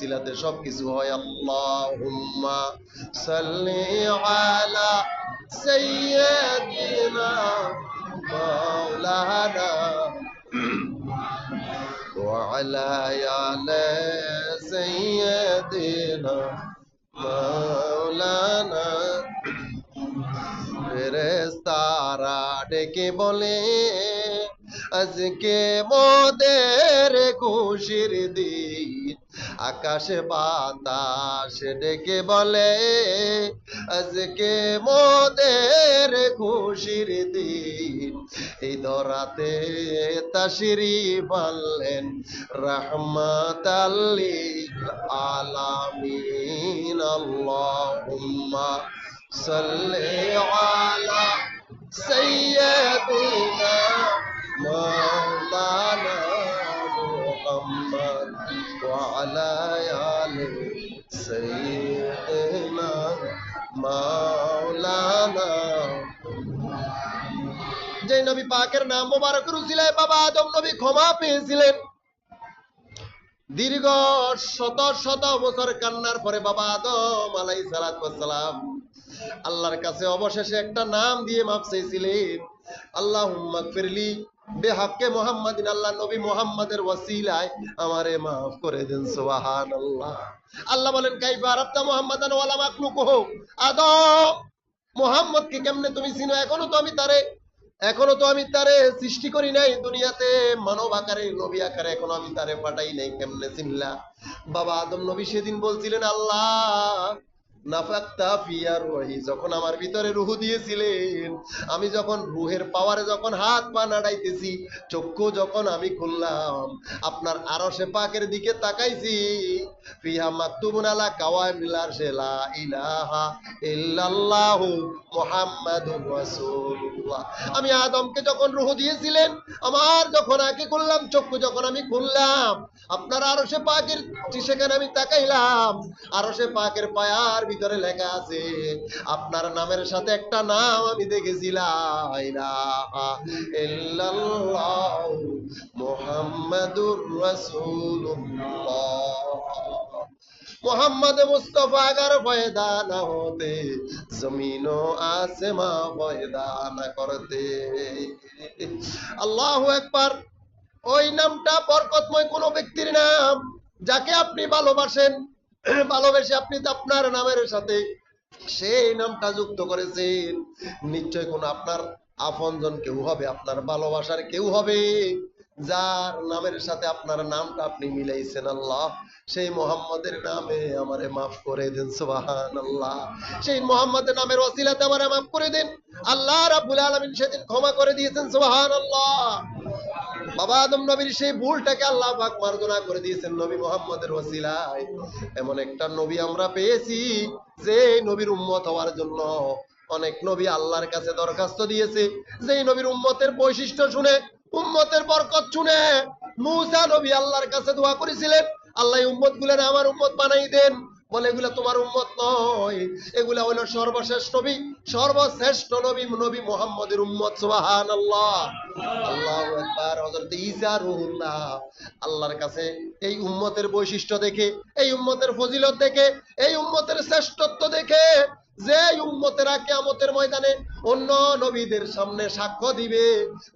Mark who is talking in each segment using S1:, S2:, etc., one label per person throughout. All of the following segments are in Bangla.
S1: ওসিলাতে সব কিছু হয় আল্লাহুম্মা সাল্লি আলা সাইয়্যিদিনা মাওলানা وعلى آل سيدنا مولانا ফেরেস্তারা ডেকে বলে আজকে মোদের খুশির দিন আকাশে বাতাস ডেকে বলে, আজকে মোদের খুশির দিন। এই ধরাতে তাশরি বললেন, রহমত আলামিন, আল্লাহুম্মা সাল্লি আলা সাইয়্যিদিনা মাওলানা মুহাম্মদ। সাইয়্যিদিনা মাওলানা যে নবী পাকের নাম মোবারক বাবা আদম নবী ক্ষমা পেয়েছিলেন। দীর্ঘ শত শত বছর কান্নার পরে বাবা আদম আলাই সালাম আল্লাহর কাছে অবশেষে একটা নাম দিয়ে মাপ চেয়েছিলেন। আল্লাহ ফিরলি বেহাক্কে মোহাম্মদিন, আল্লাহ নবী মোহাম্মদের ওয়াসিলায় আমারে মাফ করে দেন সুবহান আল্লাহ আল্লাহ বলেন, কাইফা আরাফতা মোহাম্মদান ওয়ালা মাকলুকুহু আদম মোহাম্মদকে কেমনে তুমি চিনো? এখনও তো আমি তারে, এখনও তো আমি তারে সৃষ্টি করি নাই দুনিয়াতে। মানব আকারে, নবী আকারে এখনও আমি তারে পাঠাই নাই, কেমনে চিনলা? বাবা আদম নবী সেদিন বলছিলেন, আল্লাহ যখন আমার ভিতরে রুহু দিয়েছিলেন, আমি যখন রুহের পাওয়ারে যখন হাত পা নাড়াইতেছি, চক্ষু যখন আমি খুললাম, আপনার আরশে পাকের দিকে তাকাইছি, ফিহা মাকতুবুন আলা কাওয়ামিল আরশে ইলাহা ইল্লাল্লাহু মুহাম্মাদুর রাসূলুল্লাহ। আমি আদমকে যখন রুহু দিয়েছিলেন, আমার যখন আঁকি করলাম চক্ষু যখন আমি খুললাম, আপনার আরও সে পাকের সেখানে আমি তাকাইলাম আরও সে পাকের পায়ার ভিতরে লেখা আছে, আপনার নামের সাথে একটা নাম আমি দেখেছিলাম মোহাম্মদ মুস্তফা আগার পয়দা না হতে, জমিন আসমা পয়দা না করতে। আল্লাহু একবার ওই নামটা বরকতময় কোন ব্যক্তির নাম যাকে আপনি ভালোবাসেন। ভালোবেসে আপনি আপনার নামের সাথে সেই নামটা যুক্ত করেছেন। নিশ্চয় কোন আপনার আপনজন কেউ হবে, আপনার ভালোবাসার কেউ হবে, যার নামের সাথে আপনার নামটা আপনি মিলাইছেন আল্লাহ। সেই মোহাম্মদের নামে আমারে মাফ করে দেন সুবাহান আল্লাহ সেই মোহাম্মদের নামের ওসিলাতে আমারে মাফ করে দেন। আল্লাহ রাব্বুল আলামিন সেদিন ক্ষমা করে দিয়েছেন সুবাহান আল্লাহ বাবা আদম নবীর সেই ভুলটাকে আল্লাহ মার্জনা করে দিয়েছেন নবী মোহাম্মদের ওসিলায় এমন একটা নবী আমরা পেয়েছি, যে নবীর উম্মত হওয়ার জন্য অনেক নবী আল্লাহর কাছে দরখাস্ত দিয়েছে। যে এই নবীর উম্মতের বৈশিষ্ট্য শুনে, উম্মতের বরকত শুনে মুসা নবী আল্লাহর কাছে দোয়া করেছিলেন, আল্লাহ উম্মতগুলো আমার উম্মত বানাই দেন। বলে, এগুলা তোমার উম্মত নয়। এগুলা হলো সর্বশেষ নবী, সর্বশ্রেষ্ঠ নবী নবী মোহাম্মদের উম্মত সুবাহান আল্লাহ আল্লাহ একবার হযরত ঈসা রুহুল্লাহ। আল্লাহর কাছে এই উম্মতের বৈশিষ্ট্য দেখে, এই উম্মতের ফজিলত দেখে, এই উম্মতের শ্রেষ্ঠত্ব দেখে যে উম্মতেরা কিয়ামতের ময়দানে অন্য নবীদের সামনে সাক্ষ্য দিবে,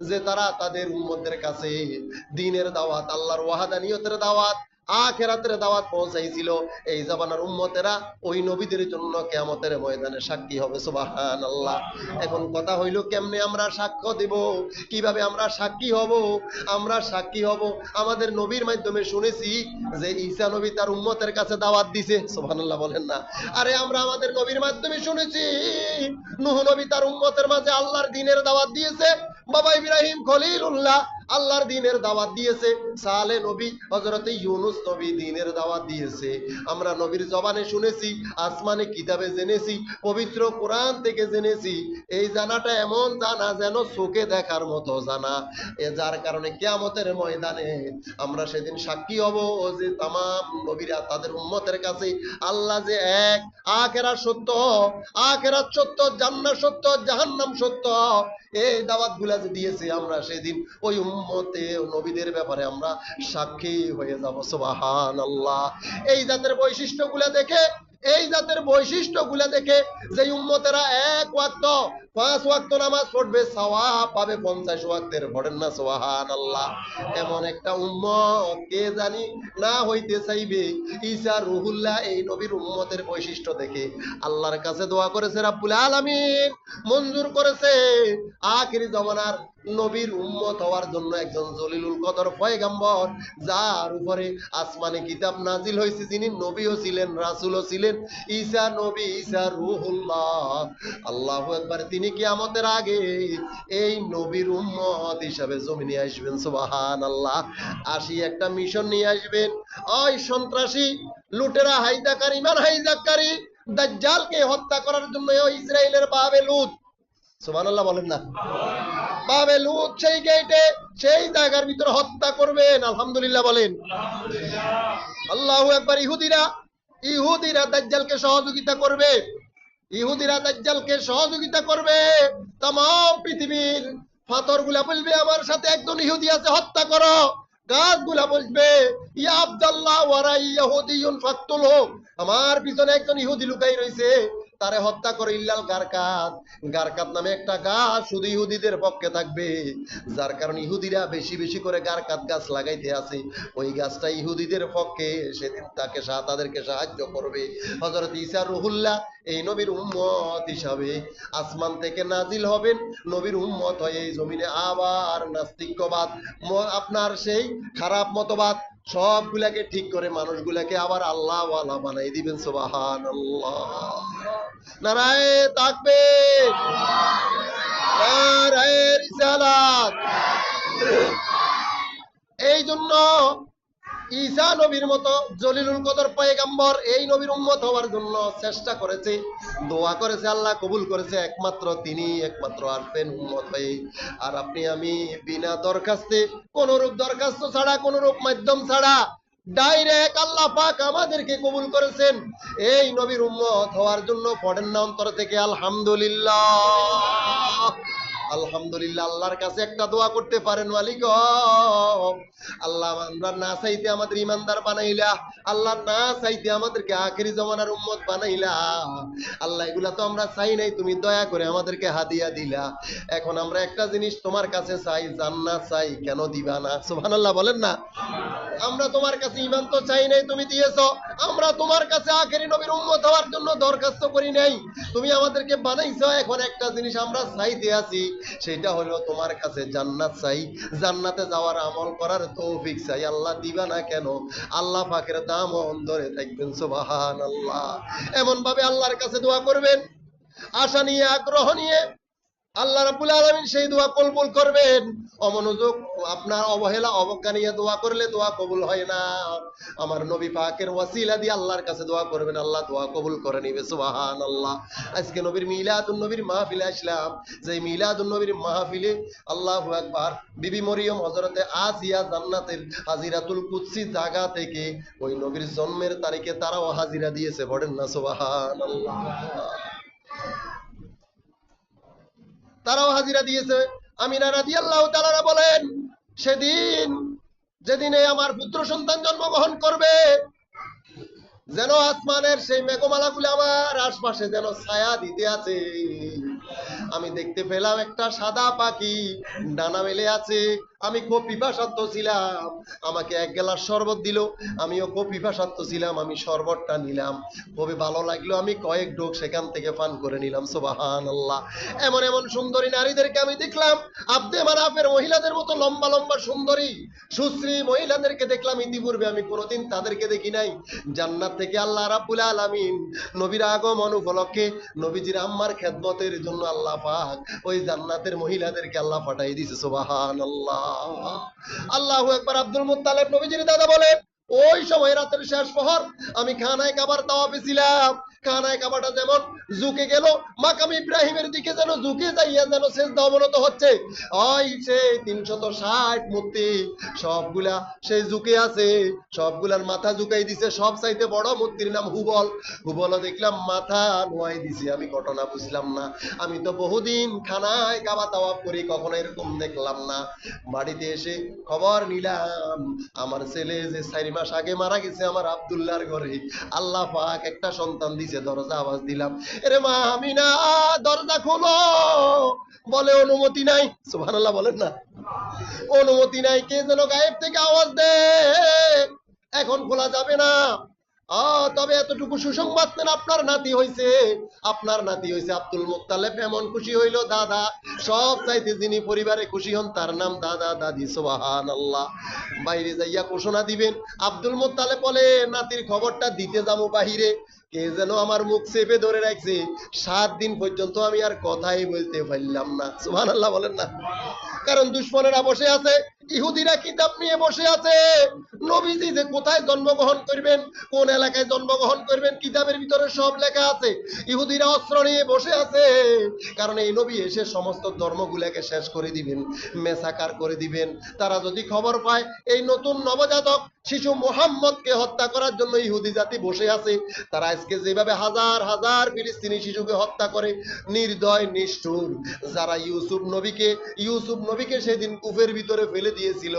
S1: যে তারা তাদের উম্মতের কাছে দিনের দাওয়াত, আল্লাহর ওয়াহাদানিয়তের দাওয়াত আখেরাতের দাওয়াত পৌঁছাইছিল। এই জামানার উম্মতেরা ওই নবীদের জন্য কেয়ামতের ময়দানে সাক্ষী হবে সুবাহান আল্লাহ এখন কথা হইল, কেমনে আমরা সাক্ষ্য দেব? কীভাবে আমরা সাক্ষী হব? আমরা সাক্ষী হব, আমাদের নবীর মাধ্যমে শুনেছি যে ঈসা নবী তার উম্মতের কাছে দাওয়াত দিছে, সুবহানাল্লাহ বলেন না। আরে আমরা আমাদের নবীর মাধ্যমে শুনেছি, নূহ নবী তার উম্মতের মাঝে আল্লাহর দিনের দাওয়াত দিয়েছে। বাবা ইব্রাহিম খলিলুল্লাহ আল্লাহর দিনের দাওয়াত দিয়েছে। সালে নবী হযরতে ইউনুস নবী দিনের দাওয়াত দিয়েছে। আমরা নবীর জবানে শুনেছি, আসমানে কিতাবে জেনেছি, পবিত্র কোরআন থেকে জেনেছি। এই জানাটা এমন জানা যেন চোখে দেখার মতো জানা। এ যার কারণে কিয়ামতের ময়দানে আমরা সেদিন সাক্ষী হব যে তামাম নবীরা তাদের উম্মতের কাছে আল্লাহ যে এক, আখেরা সত্য আখেরাত সত্য, জান্নাত সত্য, জাহান্নাম সত্য, এই দাওয়াতগুলা যে দিয়েছে আমরা সেদিন ওই উম্মত উম্মতে নবীদের ব্যাপারে আমরা সাক্ষী হয়ে যাব সুবাহান আল্লাহ এই জাতের বৈশিষ্ট্যগুলো দেখে, এই জাতের বৈশিষ্ট্যগুলো দেখে যে উম্মতেরা এক ওয়াক্ত পাঁচ ওয়াক্ত নামাজ পড়বে পাবে পঞ্চাশ ওয়াক্তের না সোহান আল্লাহ এমন একটা কে জানি না হইতে চাইবে। রুহুল্লাহ, এই নবীর উম্মতের বৈশিষ্ট্য দেখে আল্লাহর কাছে দোয়া করেছে রাব্বুল আলামিন, মঞ্জুর করেছে। আখিরি জমানার নবীর উম্মত হওয়ার জন্য একজন জলিলুল কদর পয়গাম্বর, যার উপরে আসমানে কিতাব নাজিল হয়েছে যিনি নবীও ছিলেন, রাসূলও ছিলেন, ঈসা নবী, ঈসা রুহুল্লাহ। আল্লাহু একবার তিনি কিয়ামতের আগে এই নবীর উম্মত হিসাবে জমিনে আসবেন, সুবহানাল্লাহ। আসি একটা মিশন নিয়ে আসবেন। ওই সন্ত্রাসী, লুটেরা হাইজাকারী ইমান হাইজাকারী দাজ্জালকে হত্যা করার জন্য ওই ইসরায়েলের বাবে লুত। সুবহানাল্লাহ বলেন না। বাবে লুত সেই গেটে সেই জায়গার ভিতরে হত্যা করবেন, আলহামদুলিল্লাহ বলেন। আল্লাহু একবার ইহুদিরা ইহুদিরা দাজ্জালকে সহযোগিতা করবে। ইহুদিরা দাজ্জালকে সহযোগিতা করবে। তাম পৃথিবীর ফাতরগুলা বলবে, আমার সাথে একজন ইহুদি আছে, হত্যা করো। গাছগুলা বলবে, ইয়া আব্দাল্লাহ ওয়ারা ইয়াহুদিয়ুন হোক আমার পিছনে একজন ইহুদি লুকাই রইছে। তারে হত্যা করে ইল্লাল গারকাত। গারকাত নামে একটা গাছ শুধু ইহুদিদের পক্ষে থাকবে। যার কারণে ইহুদিরা বেশি বেশি করে গারকাত গাছ লাগাইতে আছে ওই গাছটা ইহুদিদের পক্ষে সেদিন তাকে তাদেরকে সাহায্য করবে। হযরত ঈসা রুহুল্লাহ এই নবীর উম্মত হিসাবে আসমান থেকে নাজিল হবেন। নবীর উম্মত হয়ে এই জমিনে আবার নাস্তিক্যবাদ আপনার সেই খারাপ মতবাদ, সবগুলাকে ঠিক করে মানুষগুলাকে আবার আল্লাহ বানাই দিবেন সুবাহান থাকবে নারায় রিসালাত। এই জন্য ঈসা নবীর মতো জলিলুল কদর পয়গাম্বর এই নবীর উম্মত হওয়ার জন্য চেষ্টা করেছে, দোয়া করেছে, আল্লাহ কবুল করেছে। একমাত্র তিনি, একমাত্র আসবেন উম্মত হয়ে। আর আপনি, আমি বিনা দরখাস্তে কোন রূপ দরখাস্ত ছাড়া কোন রূপ মাধ্যম ছাড়া ডাইরেক্ট আল্লাহ পাক আমাদেরকে কবুল করেছেন। এই নবীর উম্মত হওয়ার জন্য পড়েন না অন্তর থেকে আলহামদুলিল্লাহ। আলহামদুলিল্লাহ, আল্লাহর কাছে একটা দোয়া করতে পারেন মালিক আল্লাহ, আমরা না চাইতে আমাদের ইমানদার বানাইলা, আল্লাহ না চাইতে আমাদেরকে জমানার উম্মত বানাইলা। আল্লাহ, এগুলা তো আমরা চাই নাই, তুমি দয়া করে আমাদেরকে হাদিয়া দিলা। এখন আমরা একটা জিনিস তোমার কাছে চাই, জান্নাত চাই, কেন দিবা না? বলেন না। আমরা তোমার কাছে ইমান তো চাই নাই, তুমি দিয়েছ। আমরা তোমার কাছে আখেরি নবীর উম্মত হওয়ার জন্য দরখাস্ত করি নাই। তুমি আমাদেরকে বানাইছো, এখন একটা জিনিস আমরা চাইতে আছি। সেটা হলো তোমার কাছে জান্নাত চাই। জান্নাতে যাওয়ার আমল করার তৌফিক চাই। আল্লাহ দিবা না কেন? আল্লাহ পাকের দাম অন্তরে থাকবেন আল্লাহ এমন ভাবে আল্লাহর কাছে দোয়া করবেন। আশা নিয়ে, আগ্রহ নিয়ে আল্লাহ রাব্বুল আলামিন সেই দোয়া কবুল করবেন। অমনোযোগ, আপনার অবহেলা অবজ্ঞা নিয়ে দোয়া করলে দোয়া কবুল হয় না। আমার নবী পাকের ওয়াসিলা দিয়ে আল্লাহর কাছে দোয়া করবেন, আল্লাহ দোয়া কবুল করে নিবে, সুবহানাল্লাহ। আজকে নবীর মিলাদুন নবীর মাহফিলে আসলাম। যে মিলাদুন নবীর মাহফিলে আল্লাহু আকবার, বিবি মরিয়ম, হযরতে আসিয়া জান্নাতের হাজিরাতুল কুদসি জায়গা থেকে ওই নবীর জন্মের তারিখে তারাও হাজিরা দিয়েছে, পড়েন না, সুবহানাল্লাহ। তারাও হাজিরা দিয়েছে। আমিনা রাজি আল্লাহ তালারা বলেন, সেদিন, যেদিনে আমার পুত্র সন্তান জন্মগ্রহণ করবে, যেন আসমানের সেই মেঘমালা গুলো আমার আশপাশে যেন ছায়া দিতে আছে। আমি দেখতে পেলাম একটা সাদা পাখি, ডানা মেলে আছে আমি খুব পিপাসাত্ম ছিলাম। আমাকে এক গ্লাস শরবত দিল। আমিও খুব পিপাসাত্ম ছিলাম, আমি শরবতটা নিলাম। খুবই ভালো লাগল, আমি কয়েক ডোক সেখান থেকে পান করে নিলাম সোবাহান আল্লাহ এমন এমন সুন্দরী নারীদেরকে আমি দেখলাম। আব্দে মানাফের মহিলাদের মতো লম্বা লম্বা সুন্দরী, সুশ্রী মহিলাদেরকে দেখলাম। ইতিপূর্বে আমি কোনোদিন তাদেরকে দেখি নাই। জান্নাত থেকে আল্লাহ রাব্বুল আলামিন নবীর আগমন উপলক্ষে নবীজির আম্মার খেদমতের জন্য আল্লাহ পাক ওই জান্নাতের মহিলাদেরকে আল্লাহ পাঠাই দিছে সুবহানাল্লাহ। আল্লাহু একবার আব্দুল মুতালেব নবীজির দাদা বলেন, ওই সময় রাতের শেষ প্রহর, আমি খানায় কাবার তাওয়া ছিলাম। খানায় কাবাটা যেমন ঝুঁকে গেল, মাকাম ইব্রাহিমের দিকে যেন ঝুঁকে যাইয়া যেন শেষ অবনত হচ্ছে। ওই সে তিনশত ষাট মূর্তি, সবগুলা সে ঝুঁকে আছে, সবগুলার মাথা ঝুঁকাই দিছে, সব চাইতে বড় মূর্তির নাম হুবল। হুবল দেখলাম মাথা নোয়াই দিছে, আমি ঘটনা বুঝলাম না। আমি তো বহুদিন খানায় কাবা তাওয়াব করি, কখনো এরকম দেখলাম না। বাড়িতে এসে খবর নিলাম, আমার ছেলে যে চারি মাস আগে মারা গেছে আমার আব্দুল্লাহর ঘরে। আল্লাহ পাক একটা সন্তান দিছে দরজা আওয়াজ দিলাম। এরে মা, আমি না, দরজা খোলো। বলে, অনুমতি নাই। সুবহানাল্লাহ বলেন না। অনুমতি নাই, কে যেন গায়েব থেকে আওয়াজ দে। এখন খোলা যাবে না। তবে এতটুকু সুসংবাদ দেন আপনার নাতি হইছে। আপনার নাতি হইছে আব্দুল মুক্তালেব এমন খুশি হইল দাদা। সব চাইতে যিনি পরিবারে খুশি হন, তার নাম দাদা, দাদি। সোবাহান আল্লাহ বাইরে যাইয়া ঘোষণা দিবেন। আব্দুল মুক্তালেব বলে, নাতির খবরটা দিতে যাব বাহিরে। কে যেন আমার মুখ চেপে ধরে রাখছে? সাত দিন পর্যন্ত আমি আর কথাই বলতে পারলাম না। সুমান আল্লাহ বলেন না। কারণ দুশ্মনেরা বসে আছে, ইহুদিরা কিতাব নিয়ে বসে আছে। নবীজি যে কোথায় জন্মগ্রহণ করবেন, কোন এলাকায় জন্মগ্রহণ করবেন, কিতাবের ভিতরে সব লেখা আছে। ইহুদিরা অস্ত্র নিয়ে বসে আছে। কারণ এই নবী এসে সমস্ত ধর্মগুলাকে শেষ করে দিবেন, মেসাকার করে দিবেন। তারা যদি খবর পায়, এই নতুন নবজাতক শিশু মোহাম্মদকে হত্যা করার জন্য ইহুদি জাতি বসে আছে, তারা আজকে যেভাবে হাজার হাজার ফিলিস্তিনি শিশুকে হত্যা করে, নির্দয়, নিষ্ঠুর। যারা ইউসুফ নবীকে, ইউসুফ নবীকে সেদিন কুফের ভিতরে ফেলে দিয়েছিল।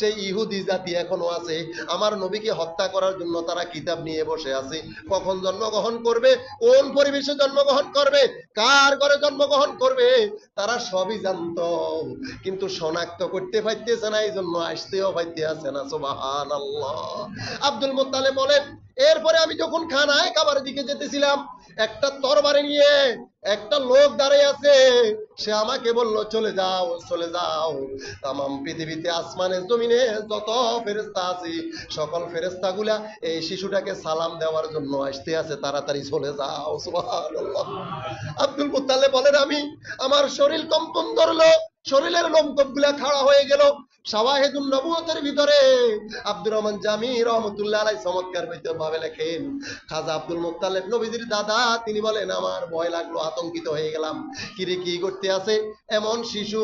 S1: সেই ইহুদি জাতি এখনও আছে। আমার নবীকে হত্যা করার জন্য তারা কিতাব নিয়ে বসে আছে। কখন জন্মগ্রহণ করবে? কোন পরিবেশে জন্মগ্রহণ করবে? কার ঘরে জন্মগ্রহণ করবে? তারা সবই জানতো। কিন্তু শনাক্ত করতে পাইতেছে না এই জন্য আসতেও পাইতে আছে না সোবাহান আব্দুল মোত্তালে বলেন, এরপরে আমি যখন খানায় খাবার দিকে যেতেছিলাম একটা তরবারি নিয়ে একটা লোক দাঁড়িয়ে আছে। সে আমাকে বলল, চলে যাও চলে যাও। তামাম পৃথিবীতে আসমানের জমিনে যত ফেরেস্তা আছে, সকল ফেরেস্তা গুলা এই শিশুটাকে সালাম দেওয়ার জন্য আসতে আছে। তাড়াতাড়ি চলে যাও। আব্দুল মুত্তালে বলেন, আমি, আমার শরীর কম্পন ধরলো, শরীরের লোমকূপগুলা খাড়া হয়ে গেল। নবুয়তের ভিতরে আব্দুর রহমান জামি রহমতুল্লাহ আলাই চমৎকার ভাবে লেখেন। খাজা আব্দুল নবীজির দাদা, তিনি বলেন, আমার ভয় লাগল, আতঙ্কিত হয়ে গেলাম। কিরে কি করতে আছে? এমন শিশু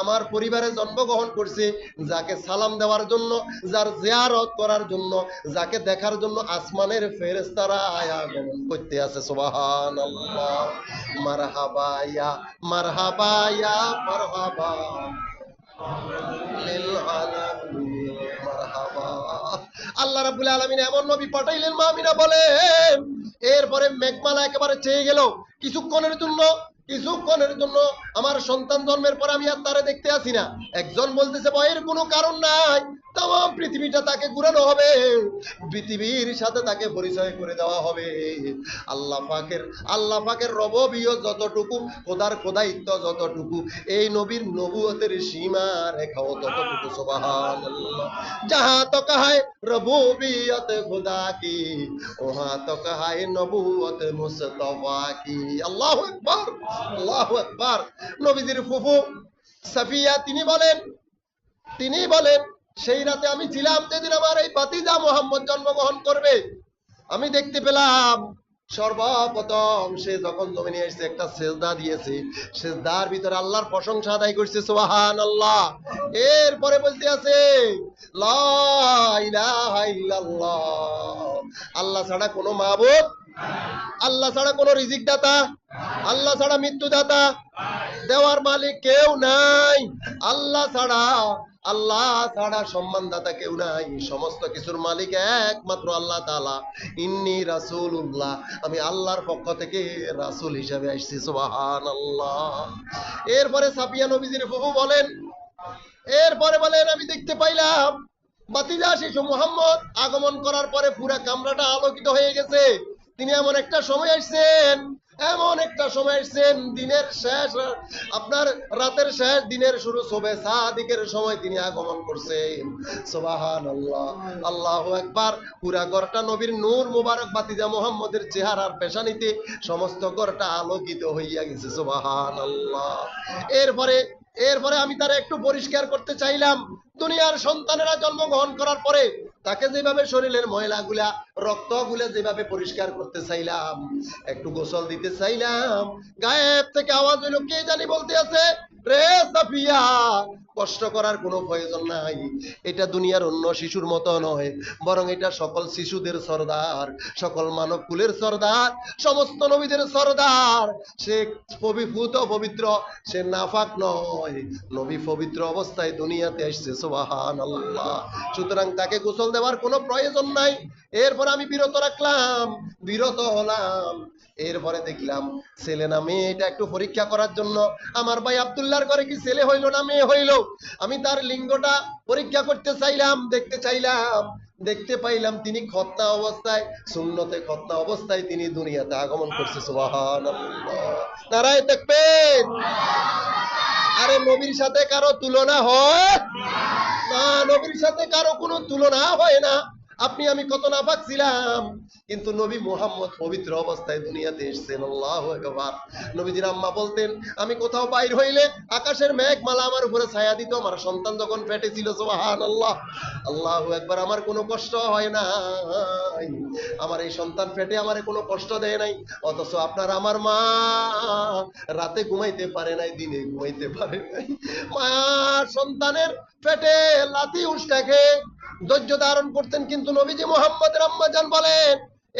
S1: আমার পরিবারে জন্মগ্রহণ করছে, যাকে সালাম দেওয়ার জন্য, যার জিয়ারত করার জন্য, যাকে দেখার জন্য আসমানের ফেরেশতারা আগমন করতে আছে। সুবহানাল্লাহ। মারহাবা ইয়া মারহাবা ইয়া, মারহাবা। আল্লাহ রাবুল আলামিন এমন নবী পাঠাইলেন মামিনা বলেন। এরপরে মেঘমালা একেবারে চেয়ে গেল। কিছুক্ষণের জন্য কিছুক্ষণের জন্য আমার সন্তান জন্মের পর আমি আর তারা দেখতে আসি না। একজন বলতেছে ভয়ের কোনো কারণ নাই। তাম পৃথিবীটা তাকে ঘুরানো হবে। পৃথিবীর সাথে তাকে পরিচয় করে দেওয়া হবে। আল্লাহ পাকের আল্লাহ পাকের রবীয় যতটুকু, খোদার খোদায়িত্ব যতটুকু, এই নবীর নবুয়তের সীমা রেখাও ততটুকু সোবাহান যাহা তো কাহায় রবুবিয়ত খোদা কি ওহা তো কাহায় নবুয়ত মুস্তফা কি আল্লাহ একবার নবীজির ফুফু সাফিয়া, তিনি বলেন তিনি বলেন, সেই রাতে আমি ছিলাম যেদিন আমার এই পাতিজা মোহাম্মদ জন্মগ্রহণ করবে। আমি দেখতে পেলাম, সর্বপ্রথম সে যখন জমিনে এসে একটা সেজদা দিয়েছে, সেজদার ভিতরে আল্লাহর প্রশংসা আদায় করছে সুবহান আল্লাহ এরপরে বলতে আছে আল্লাহ ছাড়া কোনো মাবুদ আল্লাহ ছাড়া কোনো রিজিক দাতা, আল্লাহ ছাড়া মৃত্যু দাতা, দেওয়ার মালিক কেউ নাই। আল্লাহ ছাড়া আল্লাহ ছাড়া সম্মানদাতা কেউ নাই। সমস্ত কিছুর মালিক একমাত্র আল্লাহ তাআলা। ইন্নি রাসূলুল্লাহ। আমি আল্লাহর পক্ষ থেকে রাসূল হিসেবে আসছি, সুবহানাল্লাহ। এরপরে সাফিয়া নবীজির ফুফু বলেন, এরপরে বলেন, আমি দেখতে পাইলাম বাতিজা শিশু মোহাম্মদ। আগমন করার পরে পুরা কামরাটা আলোকিত হয়ে গেছে। তিনি এমন একটা সময় আসছেন, এমন একটা সময় আসছেন, দিনের শেষ আপনার রাতের শেষ দিনের শুরু শোবে সাদিকের সময় তিনি আগমন করছেন। সুবাহান আল্লাহ আল্লাহ একবার পুরা ঘরটা নবীর নূর মুবারক বাতিজা মোহাম্মদের চেহারার পেশানিতে সমস্ত ঘরটা আলোকিত হইয়া গেছে। সুবাহান আল্লাহ এরপরে এরপরে আমি তারা একটু পরিষ্কার করতে চাইলাম। দুনিয়ার সন্তানেরা জন্মগ্রহণ করার পরে তাকে যেভাবে শরীরের ময়লাগুলা রক্তগুলো যেভাবে পরিষ্কার করতে চাইলাম, একটু গোসল দিতে চাইলাম, গায়েব থেকে আওয়াজ হইল, কে জানি বলতে আছে? কষ্ট করার কোনো প্রয়োজন নাই। এটা দুনিয়ার অন্য শিশুর মতো নয়, বরং এটা সকল শিশুদের সর্দার, সকল মানব কুলের সর্দার, সমস্ত নবীদের সর্দার। সে পবিভূত, পবিত্র, সে নাফাক নয়। নবী পবিত্র অবস্থায় দুনিয়াতে সুবাহান আল্লাহ সুতরাং তাকে গোসল দেওয়ার কোনো প্রয়োজন নাই। এরপর আমি বিরত রাখলাম, বিরত হলাম। এরপরে দেখলাম ছেলে না মেয়ে এটা একটু পরীক্ষা করার জন্য। আমার ভাই আব্দুল্লাহর ঘরে কি ছেলে হইল না মেয়ে হইল? আমি তার লিঙ্গটা পরীক্ষা করতে চাইলাম, দেখতে চাইলাম। দেখতে পাইলাম তিনি খতনা অবস্থায় শূন্যতে খতনা অবস্থায় তিনি দুনিয়াতে আগমন করছে সুবাহান দেখবেন আরে নবীর সাথে কারও তুলনা হয় না, নবীর সাথে কারও কোনো তুলনা হয় না। আপনি, আমি কত নাপাক ছিলাম। কিন্তু নবী মোহাম্মদ পবিত্র অবস্থায় দুনিয়াতে এসেছেন, আল্লাহ একবার নবীজির আম্মা বলতেন, আমি কোথাও বাইর হইলে আকাশের মেঘমালা আমার উপরে ছায়া দিত, আমার সন্তান যখন পেটে ছিল সোহান আল্লাহ আল্লাহ একবার আমার কোনো কষ্ট হয় না আমার এই সন্তান পেটে আমার কোনো কষ্ট দেয় নাই। অথচ আপনার আমার মা রাতে ঘুমাইতে পারে নাই, দিনে ঘুমাইতে পারে নাই। মা সন্তানের পেটে লাথি উষ্টাকে ধৈর্য ধারণ করতেন কিন্তু নবীজি মোহাম্মদ রাম্মাজান বলেন,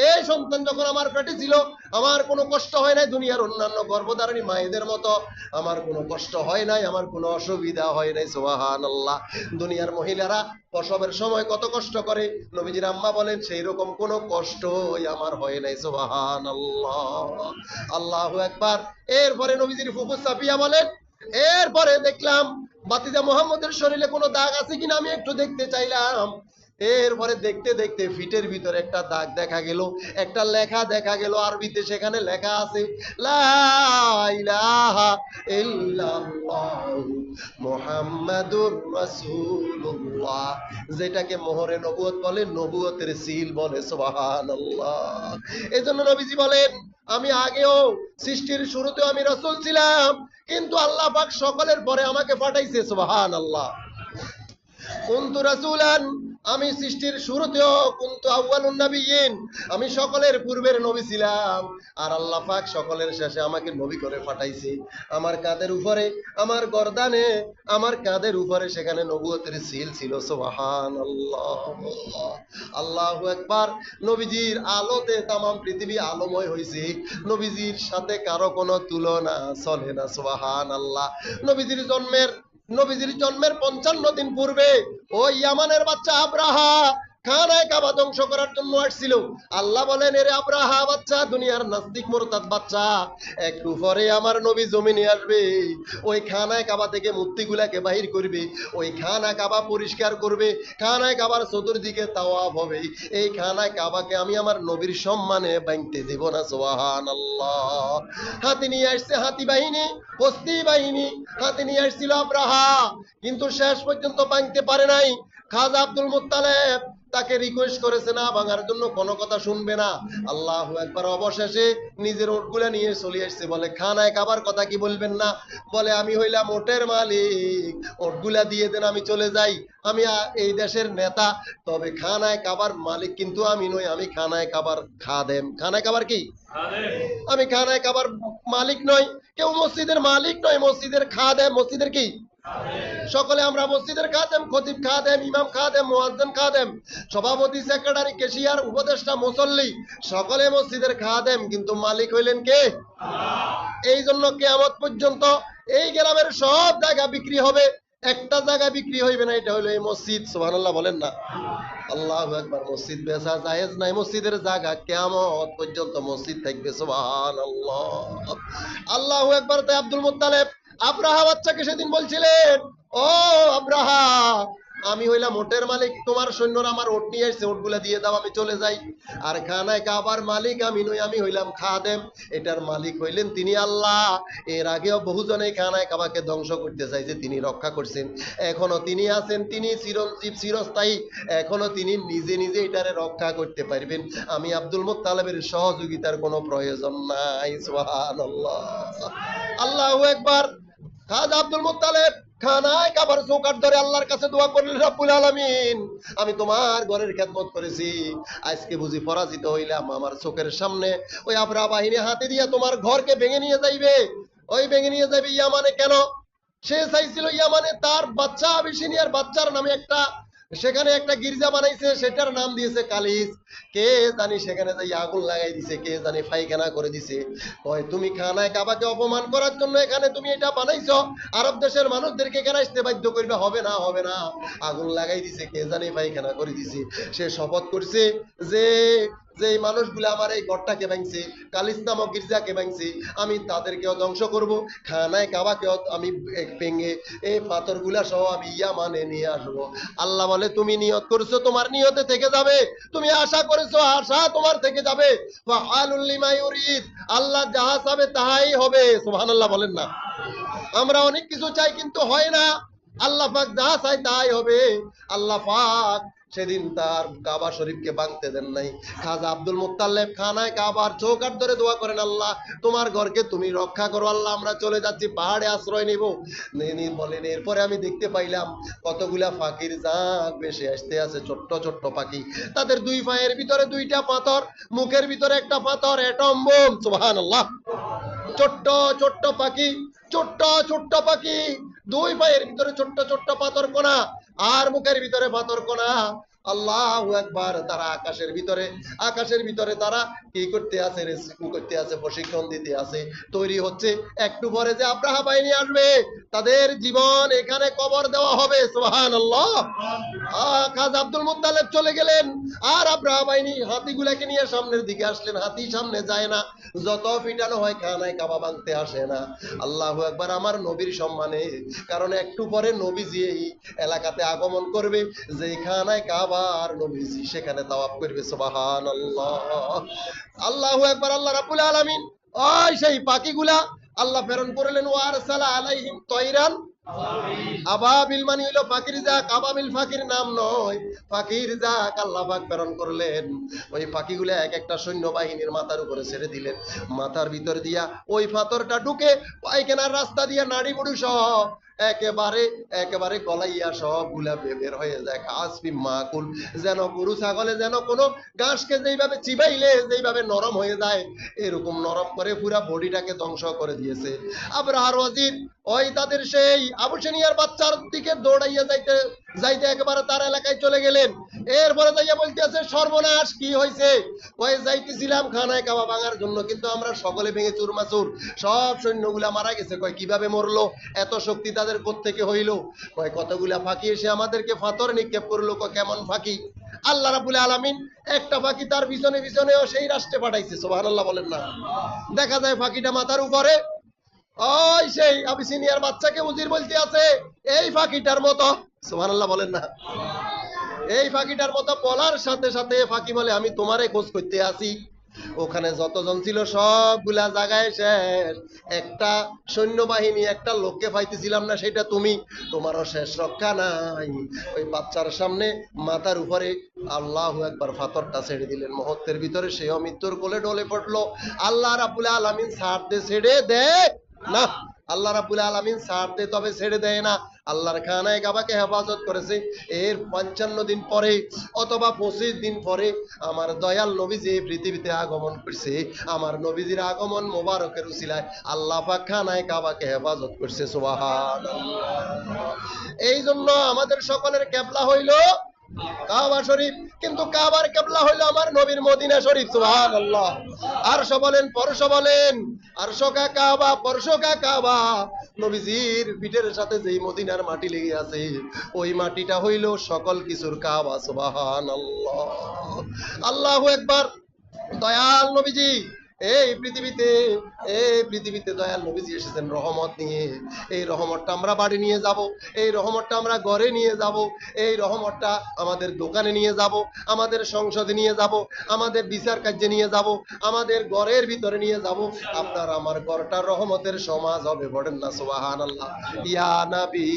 S1: এই সন্তান যখন আমার পেটে ছিল, আমার কোনো কষ্ট হয় নাই দুনিয়ার অন্যান্য গর্ভধারণী মায়েদের মতো। আমার কোনো কষ্ট হয় নাই, আমার কোনো অসুবিধা হয় নাই সোহান আল্লাহ দুনিয়ার মহিলারা প্রসবের সময় কত কষ্ট করে। নবীজির আম্মা বলেন, সেই রকম কোনো কষ্ট আমার হয় নাই সোহান আল্লাহ আল্লাহ একবার এরপরে নবীজির ফুফু সাফিয়া বলেন, এরপরে দেখলাম বাতিজা মোহাম্মদের শরীরে কোনো দাগ আছে কিনা আমি একটু দেখতে চাইলাম। এরপরে দেখতে দেখতে ফিটের ভিতরে একটা দাগ দেখা গেল, একটা লেখা দেখা গেল আরবিতে, সেখানে লেখা আছে, লা ইলাহা ইল্লাল্লাহু। মুহাম্মাদুর রাসূলুল্লাহ, যেটাকে মোহরে নবুয়ত বলে নবুয়তের সিল বলে, সুবহানাল্লাহ। এজন্য নবীজি বলেন, আমি আগেও সৃষ্টির শুরুতেও আমি রাসূল ছিলাম, কিন্তু আল্লাহ পাক সকলের পরে আমাকে পাঠাইছে, সুবহানাল্লাহ। কুন্তু রাসূলান আমি সৃষ্টির শুরুতেও কুন্তু আউয়ালুন নাবিয়িন আমি সকলের পূর্বের নবী ছিলাম। আর আল্লাহ পাক সকলের শেষে আমাকে নবী করে পাঠাইছে। আমার কাঁধের উপরে, আমার গর্দানে, আমার কাঁধের উপরে সেখানে নবুয়তের সিল ছিল। সুবহানাল্লাহ। আল্লাহু আকবার। নবীজির আলোতে তামাম পৃথিবী আলোময় হয়েছে নবীজির সাথে কারও কোনো তুলনা চলে না। সোহান আল্লাহ নবীজির জন্মের নবীজির জন্মের পঞ্চান্ন দিন পূর্বে ও ইয়ামানের বাচ্চা আব্রাহা বাহির করবে। ওই খানা কাবা পরিষ্কার করবে। খানায় কাবার চতুর্দিকে তাওয়াফ হবে। এই খানায় কাবাকে আমি আমার নবীর সম্মানে বাঁধতে দেব না সোহান আল্লাহ হাতি নিয়ে আসছে হাতি বাহিনী, হস্তি বাহিনী। হাতি নিয়ে আসছিল কিন্তু শেষ পর্যন্ত বাঁধতে পারে নাই। খাজা আব্দুল মুত্তালেব তাকে রিকোয়েস্ট করেছে না ভাঙার জন্য কোনো কথা শুনবে না। আল্লাহ একবার অবশেষে নিজের ওটগুলা নিয়ে চলে আসছে বলে খানায় কাবার কথা কি বলবেন না? বলে আমি হইলাম ওটের মালিক ওটগুলা দিয়ে দেন আমি চলে যাই। আমি এই দেশের নেতা তবে খানায় কাবার মালিক কিন্তু আমি নই আমি খানায় কাবার খাদেম। খানায় কাবার কি? আমি খানায় কাবার মালিক নই কেউ মসজিদের মালিক নয় মসজিদের খাদেম মসজিদের কি? সকলে আমরা মসজিদের খাদেম খতিব খাদেম ইমাম খাদেম মুয়াজ্জিন খাদেম সভাপতি সেক্রেটারি কেশিয়ার উপদেষ্টা মুসল্লি সকলে মসজিদের খাদেম কিন্তু মালিক হইলেন কে? এই জন্য কেয়ামত পর্যন্ত এই গ্রামের সব জায়গা বিক্রি হবে একটা জায়গা বিক্রি হইবে না এটা হলো এই মসজিদ সুবহানাল্লাহ বলেন না। আল্লাহ একবার মসজিদ বেচা জায়েজ নাই মসজিদের জায়গা কেয়ামত পর্যন্ত মসজিদ থাকবে সুবহানাল্লাহ। আল্লাহু একবার তাই আব্দুল মুত্তালেব আব্রাহা বাচ্চাকে সেদিন বলছিলেন, ও আব্রাহা, আমি হইলাম ওটের মালিক, তোমার সৈন্যরা আমার ওট নিয়ে এসছে, ওটগুলা দিয়ে দাও, আমি চলে যাই। আর খানায় কাবার মালিক আমি নই, আমি হইলাম খাদেম। এটার মালিক হইলেন তিনি আল্লাহ। এর আগেও বহুজনে খানায় কাবাকে ধ্বংস করতে চাইছে, তিনি রক্ষা করছেন। এখনও তিনি আছেন, তিনি চিরঞ্জীব, চিরস্থায়ী। এখনও তিনি নিজে নিজে এটারে রক্ষা করতে পারবেন। আমি আব্দুল মুত্তালেবের সহযোগিতার কোনো প্রয়োজন নাই আল্লাহ আল্লাহু একবার খাজা আব্দুল মুতালেব খানায় কাবার চৌকাট ধরে আল্লাহর কাছে দোয়া করলেন, রাব্বুল আলামিন, আমি তোমার ঘরের খেদমত করেছি। আজকে বুঝি পরাজিত হইলাম আমার চোখের সামনে ওই আবরা বাহিনী হাতে দিয়ে তোমার ঘরকে ভেঙে নিয়ে যাইবে। ওই ভেঙে নিয়ে যাবে ইয়ামানে কেন? সে চাইছিল ইয়া মানে তার বাচ্চা আবিসিনিয়ার বাচ্চার নামে একটা সেখানে একটা গির্জা বানাইছে, সেটার নাম দিয়েছে কালিস কে জানি সেখানে যাই আগুন লাগাই দিছে, কে জানি ফাইখানা করে দিছে। কয়, তুমি খানায় কাবাকে অপমান করার জন্য এখানে তুমি এটা বানাইছো? আরব দেশের মানুষদেরকে এখানে আসতে বাধ্য করবে। হবে না হবে না। আগুন লাগাই দিছে, কে জানি ফাইখানা করে দিছে। সে শপথ করছে যে যে এই মানুষগুলো আমার এই ঘরটাকে ভাঙছে, কালিস নামক গির্জাকে ভাঙছে, আমি তাদেরকেও ধ্বংস করব, খানায় কাবাকেও আমি ভেঙে এই পাথরগুলা সহ আমি ইয়া মানে নিয়ে আসব। আল্লাহ বলে, তুমি নিয়ত করছ, তোমার নিয়তে থেকে যাবে। তুমি আশা করেছ, আশা তোমার থেকে যাবে। আল্লাহ যাহা চাবে তাহাই হবে। সুবহানাল্লাহ বলেন না। আমরা অনেক কিছু চাই, কিন্তু হয় না। আল্লাহ পাক যা চাই তাই হবে। আল্লাহ পাক সেদিন তার কাবা শরীফকে ভাঙতে দেন নাই। খাজা আব্দুল মুত্তাল্লেব খানায় কাবার চৌকাট ধরে দোয়া করেন, আল্লাহ, তোমার ঘরকে তুমি রক্ষা করো, আল্লাহ, আমরা চলে যাচ্ছি, পাহাড়ে আশ্রয় নিব। বলেন, এরপরে আমি দেখতে পাইলাম কতগুলা ফাঁকির জাগ বেশি আসতে আছে, ছোট্ট ছোট্ট পাখি তাদের দুই পায়ের ভিতরে দুইটা পাথর, মুখের ভিতরে একটা পাথর এটম বোম সুবহানাল্লাহ। ছোট্ট ছোট্ট পাখি ছোট্ট ছোট্ট পাখি দুই পায়ের ভিতরে ছোট্ট ছোট্ট পাথর কোনা? আর মুখের ভিতরে পাথর কোনা আল্লাহ একবার তারা আকাশের ভিতরে আকাশের ভিতরে তারা কি করতে আছে? রেস্কিউ করতে আছে, প্রশিক্ষণ দিতে আছে। তৈরি হচ্ছে একটু পরে যে আব্রাহা বাহিনী আসবে। তাদের জীবন এখানে কবর দেওয়া হবে সুহান আল্লাহ খাজা আব্দুল মুত্তালেব চলে গেলেন। আর আব্রাহা বাহিনী হাতিগুলাকে নিয়ে সামনের দিকে আসলেন। হাতি সামনে যায় না। যত পিটানো হয়, খানায় কাবা বাঁধতে আসে না। আল্লাহ একবার আমার নবীর সম্মানে। কারণ একটু পরে নবীজি এই এলাকাতে আগমন করবে যে খানায় কাবা আর নবীজি সেখানে তাওয়াফ করবে সুবাহান আল্লাহ একবার আল্লাহ রাব্বুল আলামিন। ওই সেই পাখিগুলা আল্লাহ প্রেরণ করলেন ওয়ারসালা আলাইহিম তয়রান আবাবিল মানে হইল ফাকির জাক, আবাবিল ফাকির নাম নয় ফাকির জাক আল্লাহ পাক প্রেরণ করলেন। ওই পাখিগুলো এক একটা সৈন্য বাহিনীর মাথার উপরে ছেড়ে দিলেন। মাথার ভিতর দিয়া ওই পাথরটা ঢুকে পায়খানার রাস্তা দিয়া নাড়ি বুড়ু সহ একেবারে একেবারে গলাইয়া সবগুলা গুলা বের হয়ে যায়। কাসপি মাকুল, যেন গরু ছাগলে যেন কোনো ঘাসকে যেইভাবে চিবাইলে, যেইভাবে নরম হয়ে যায়, এরকম নরম করে পুরা বডিটাকে ধ্বংস করে দিয়েছে। আবার আর ওই তাদের সেই আবুসেনিয়ার বাচ্চার দিকে দৌড়াইয়া যাইতে যাইতে একেবারে তার এলাকায় চলে গেলেন। এরপরে যাইয়া বলতেছে, সর্বনাশ, কি হয়েছে ওই যাইতেছিলাম খানায় কাবা ভাঙার জন্য, কিন্তু আমরা সকলে ভেঙে চুরমাচুর। সব সৈন্যগুলা মারা গেছে। কয়, কীভাবে মরলো? এত শক্তি তাদের কোত্থেকে হইল? কয়, কতগুলা ফাঁকি এসে আমাদেরকে ফাতর নিক্ষেপ করল। কয়, কেমন ফাঁকি? আল্লাহ রাবুল আলামিন একটা ফাঁকি তার পিছনে পিছনেও সেই রাষ্ট্রে পাঠাইছে। সুবহানাল্লাহ বলেন না। দেখা যায় ফাঁকিটা মাথার উপরে। ওই সেই আবিসিনিয়ার বাচ্চাকে উজির বলতে আছে, এই ফাঁকিটার মতো বলেন না। এই ফাঁকিটার বলার সাথে সাথে ফাঁকি বলে, আমি তোমারে খোঁজ করতে আসি। ওখানে যতজন ছিল সবগুলা জায়গায় শেষ। একটা সৈন্যবাহিনী, একটা লোককে পাইতেছিলাম না, সেটা তুমি। তোমারও শেষ রক্ষা নাই। ওই বাচ্চার সামনে মাথার উপরে আল্লাহ একবার ফাতরটা ছেড়ে দিলেন। মুহূর্তের ভিতরে সেও মৃত্যুর কোলে ডলে পড়ল। আল্লাহ রাবুল আলামিন ছাড় দে ছেড়ে দে না। আল্লাহ রাবুল আলামিন ছাড় দে তবে ছেড়ে দেয় না। আল্লাহর খানায় কাবাকে হেফাজত করেছে। এর পঞ্চান্ন দিন পরে অথবা পঁচিশ দিন পরে আমার দয়াল নবীজি পৃথিবীতে আগমন করছে। আমার নবীজির আগমন মোবারকের উচিলায় আল্লাহ খানায় কাবাকে হেফাজত করছে। সুবাহান এই জন্য আমাদের সকলের ক্যাবলা হইল কাবা শরীফ, কিন্তু কাবার কেবলা হইল আমার নবীর মদিনা শরীফ সুবহান আল্লাহ বলেন, পরশ বলেন কাবা কাবা। নবীজির পিঠের সাথে মদিনার মাটি লেগে আছে, ওই মাটিটা হইল সকল কিছুর কাবা সুবহান আল্লাহ আল্লাহু একবার, দয়াল নবীজি এই পৃথিবীতে এই পৃথিবীতে দয়াল নবীজি এসেছেন রহমত নিয়ে। এই রহমতটা আমরা বাড়ি নিয়ে যাব, এই রহমতটা আমরা ঘরে নিয়ে যাব, এই রহমতটা আমাদের দোকানে নিয়ে যাব, আমাদের সংসদে নিয়ে যাব, আমাদের বিচার কার্যে নিয়ে যাব, আমাদের ঘরের ভিতরে নিয়ে যাব। আপনার আমার ঘরটা রহমতের সমাজ হবে, বলেন না সুবহানাল্লাহ। ইয়া নবী